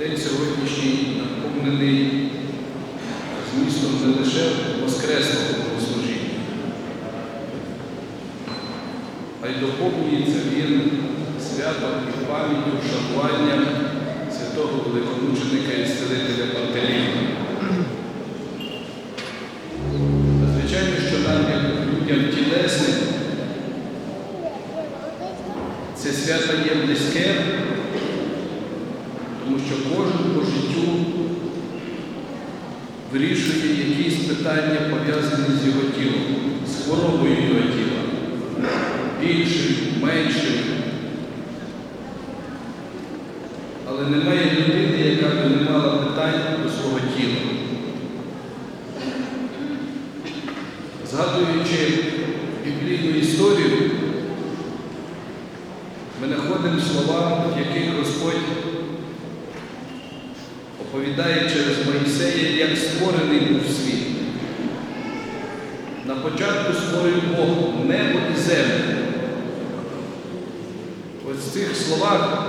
День сьогоднішній наповнений змістом не лише Воскресного Богослужіння, а й доповнюється він святом і пам'яттю шанування святого великомученика і стелителя Пантелеймона. Звичайно, що нам, як людям тілесним, це свято є близьке, тому що кожен по життю вирішує якісь питання, пов'язані з його тілом, з хворобою його тіла, більшим, меншим. Але немає людини, яка би не мала питань до свого тіла. Згадуючи біблійну історію, ми знаходимо слова, в яких Господь оповідає через Моїсея, як створений був світ. На початку створив Бог небо і землю. Ось в цих словах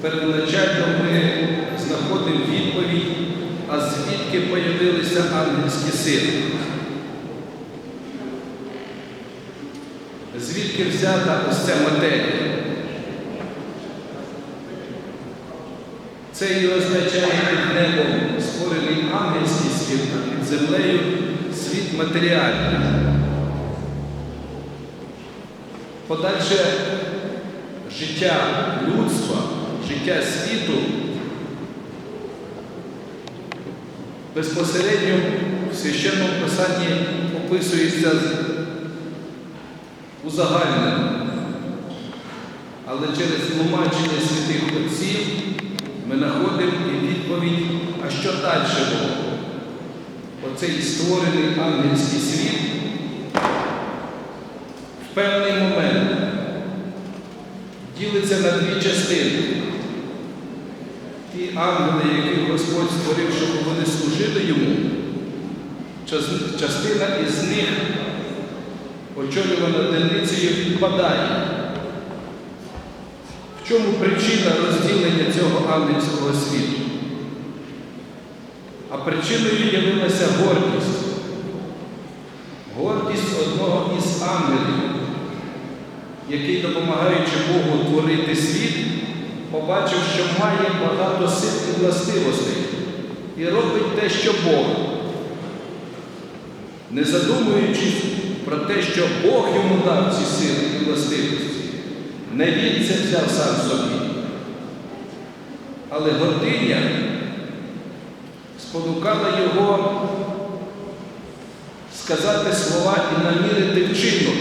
первоначально ми знаходимо відповідь, а звідки появилися ангельські сили. Звідки взята ось ця матерія? Це і означає під небом створений ангельський світ, а під землею світ матеріальний. Подальше життя людства, життя світу безпосередньо в священному писанні описується узагальнено. Але через тлумачення святих отців ми знаходимо і відповідь, а що далі було? Оцей створений ангельський світ в певний момент ділиться на дві частини. Ті ангели, яких Господь створив, щоб вони служили йому, частина із них, очолювана деницією, відпадає. Чому причина розділення цього ангельського світу? А причиною явилася гордість. Гордість одного із ангелів, який, допомагаючи Богу творити світ, побачив, що має багато сил і властивостей і робить те, що Бог, не задумуючись про те, що Бог йому дав ці сили і властивості. Не він це взяв сам собі. Але гординя спонукала його сказати слова і намірити вчинок.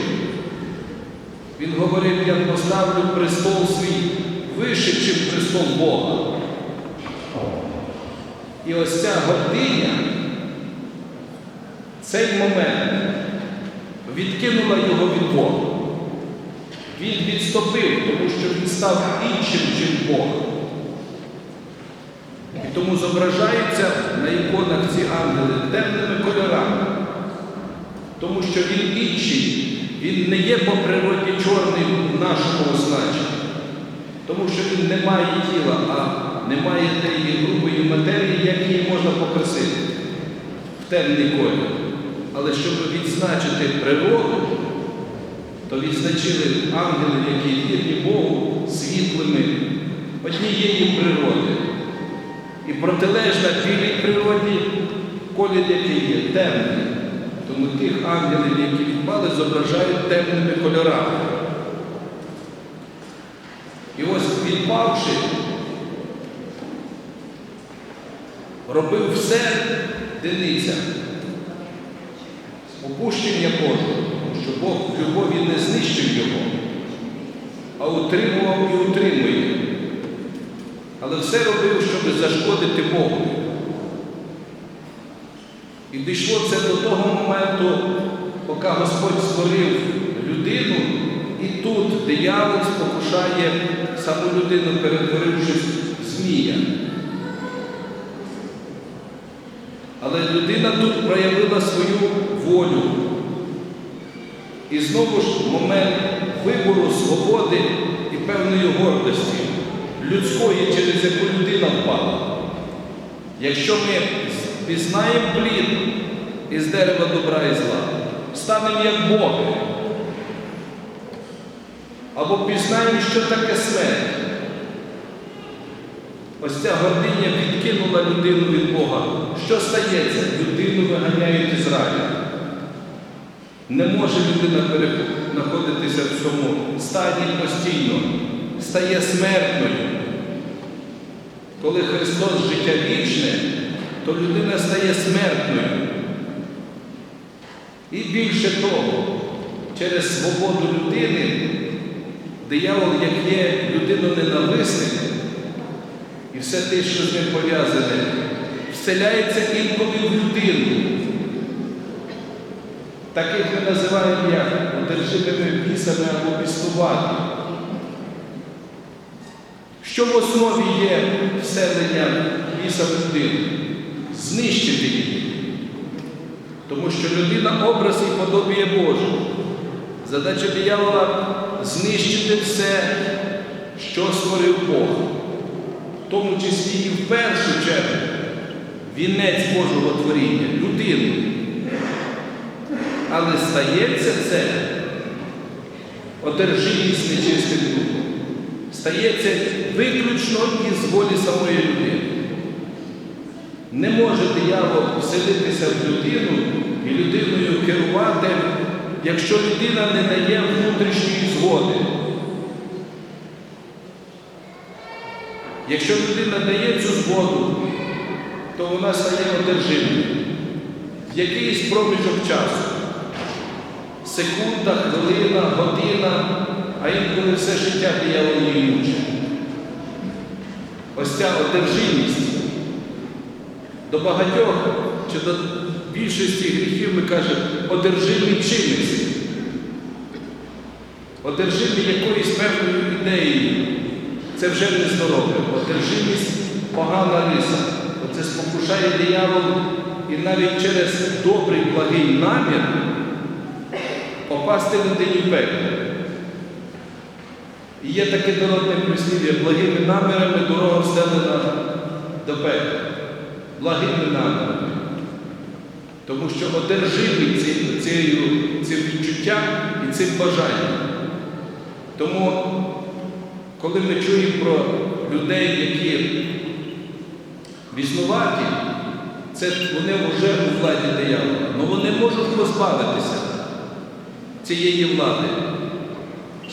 Він говорив, я поставлю престол свій вище, чим престол Бога. І ось ця гординя, цей момент відкинула його від Бога. Він відступив, тому що він став іншим, чим Бог. І тому зображаються на іконах ці ангели темними кольорами, тому що він інший, він не є по природі чорний в нашому значенні, тому що він не має тіла, а не має тієї грубої матерії, як її можна покрасити в темний колір. Але щоб відзначити природу, то відзначили ангели, які вірні Богу світлими однієї природи. І протилежна білій природі колір, який є темний. Тому тих ангелів, які відпали, зображають темними кольорами. І ось відпавши, робив все диниця, опущення Божого, що Бог в любові не знищив його, а утримував і утримує. Але все робив, щоб зашкодити Богу. І дійшло це до того моменту, поки Господь створив людину, і тут диявол спокушає саму людину, перетворившись в змія. Але людина тут проявила свою волю. І знову ж момент вибору свободи і певної гордості. людської, через яку людина впала. Якщо ми пізнаємо плід із дерева добра і зла, станемо як Боги. Або пізнаємо, що таке смерть. Ось ця гординя відкинула людину від Бога. Що стається? Людину виганяють із раю. Не може людина знаходитися в цьому стані постійно, стає смертною. Коли Христос життя вічне, то людина стає смертною. І більше того, через свободу людини, диявол, як є людиноненависник, і все те, що з ним пов'язане, вселяється інколи в людину. Таких ми називаємо як одержимими бісами або пістувати. Що в основі є вселення біса в людину? Знищити її. Тому що людина образ і подобіє Боже. Задача диявола знищити все, що створив Бог, в тому числі і в першу чергу вінець Божого творіння, людину. Але стається це одержимість нечистим духом. Стається виключно із волі самої людини. Не може диявол вселитися в людину і людиною керувати, якщо людина не дає внутрішньої згоди. Якщо людина дає цю згоду, то вона стає одержимою в якийсь проміжок часу. Секунда, хвилина, година, а інколи все життя диявол її мучить. Ось ця одержимість до багатьох чи до більшості гріхів ми кажемо одержимий чимось, одержимий якоюсь певною ідеєю. Це вже не здорове. Одержимість погана риса. Оце спокушає диявол і навіть через добрий благий намір попасти людині в пекло. І є таке народне прислів'я, благими намірами дорога встелена до пекла. Благими намірами. Тому що одержимі ці- цією, цим відчуттям і цим бажанням. Тому, коли ми чуємо про людей, які віснуваті, це вони вже у владі диявола. але вони можуть позбавитися цієї влади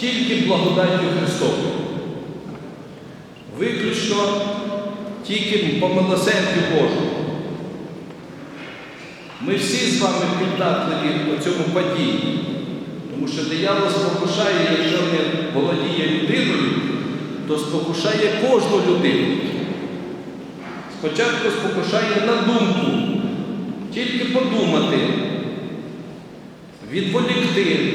тільки благодаттю Христовою. Виключно тільки по милосердю Божому. Ми всі з вами піддатливі по цьому падінні, тому що диявол спокушає, якщо не володіє людиною, то спокушає кожну людину. Спочатку спокушає на думку, тільки подумати, відволікти,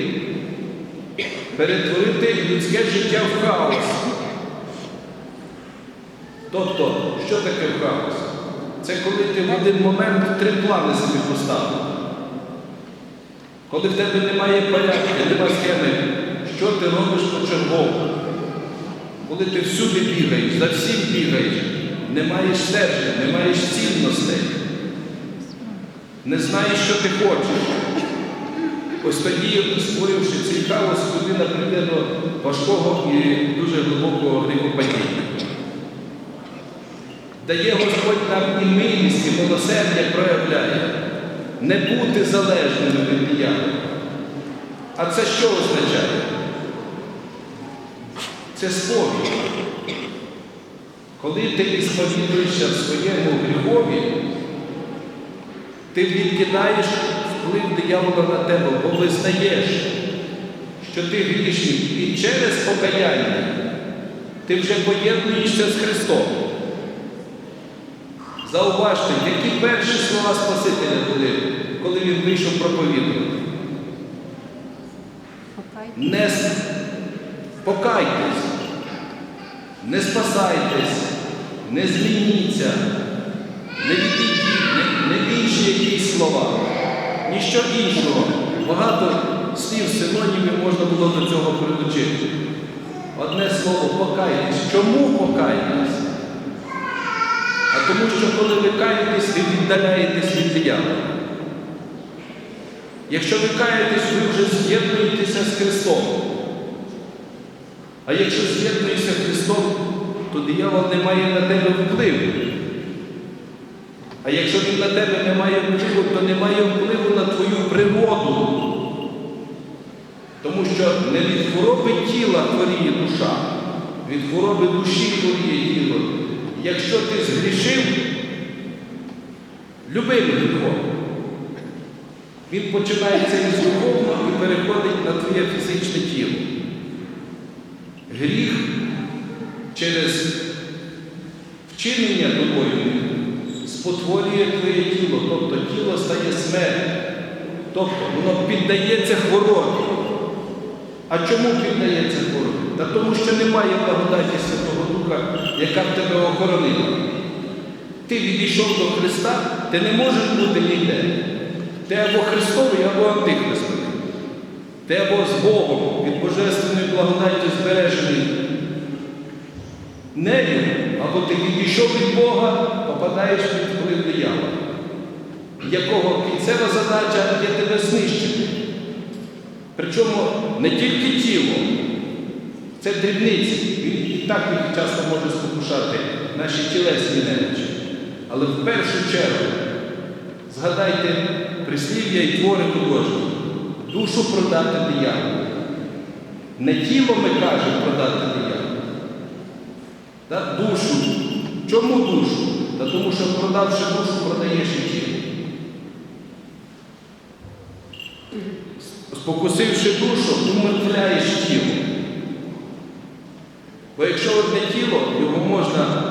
перетворити людське життя в хаос. Тобто, що таке хаос? Це коли ти в один момент три плани собі поставив. Коли в тебе немає порядку, немає схеми, що ти робиш почергово. Коли ти всюди бігаєш, за всім бігаєш, не маєш стержня, не маєш цінностей, не знаєш, що ти хочеш. Ось тоді, створивши цей людина прийде до важкого і дуже глибокого гріхопадіння. Дає Господь нам і милість, і милосердя проявляє, не бути залежними від диявола. А це що означає? Це сповідь. Коли ти ісповідуєшся в своєму гріхові, ти відкидаєш вплив диявола на тебе, бо визнаєш, що ти грішник, і через покаяння ти вже поєднуєшся з Христом. Зауважте, які перші слова Спасителя були, коли він вийшов проповідувати. Не покайтесь, не спасайтесь, не змініться, не відійдіть, не, не інші якісь слова, ніщо іншого. Багато слів, синонімів можна було до цього прилучити. одне слово покайтесь. Чому покайтесь? А тому що коли ви каєтесь, ви віддаляєтесь від диявола. Якщо ви каєтесь, ви вже з'єднуєтеся з Христом. А якщо з'єднуєшся Христом, то диявол не має на тебе впливу. А якщо він на тебе не має впливу, то не має впливу на твою природу. Тому що не від хвороби тіла хворіє душа, від хвороби душі хворіє тіло. Якщо ти згрішив любим гріхом, він починається із духовного і переходить на твоє фізичне тіло. Гріх через вчинення тобою спотворює твоє тіло, тобто тіло стає смертю. Тобто воно піддається хворобі. А чому піддається хворобі? Та тому що немає благодаті Святого Духа, яка б тебе охоронила. Ти відійшов до Христа, ти не можеш бути ніде. Ти або Христовий, або антихристовий. Ти або з Богом від Божественної благодаті збережений нею, або ти відійшов від Бога, попадаєш під вплив диявола, якого кінцева задача є тебе знищити. Причому не тільки тіло, це дрібниці. Він і так їх часто може спокушати наші тілесні немочі. Але в першу чергу згадайте прислів'я і твори художні. Душу продати дияволу. Не тіло ми кажемо продати дияволу. Та душу. Чому душу? Та тому що продавши душу, продаєш і тіло. Спокусивши душу, умертвляєш тіло. Бо якщо одне тіло, його можна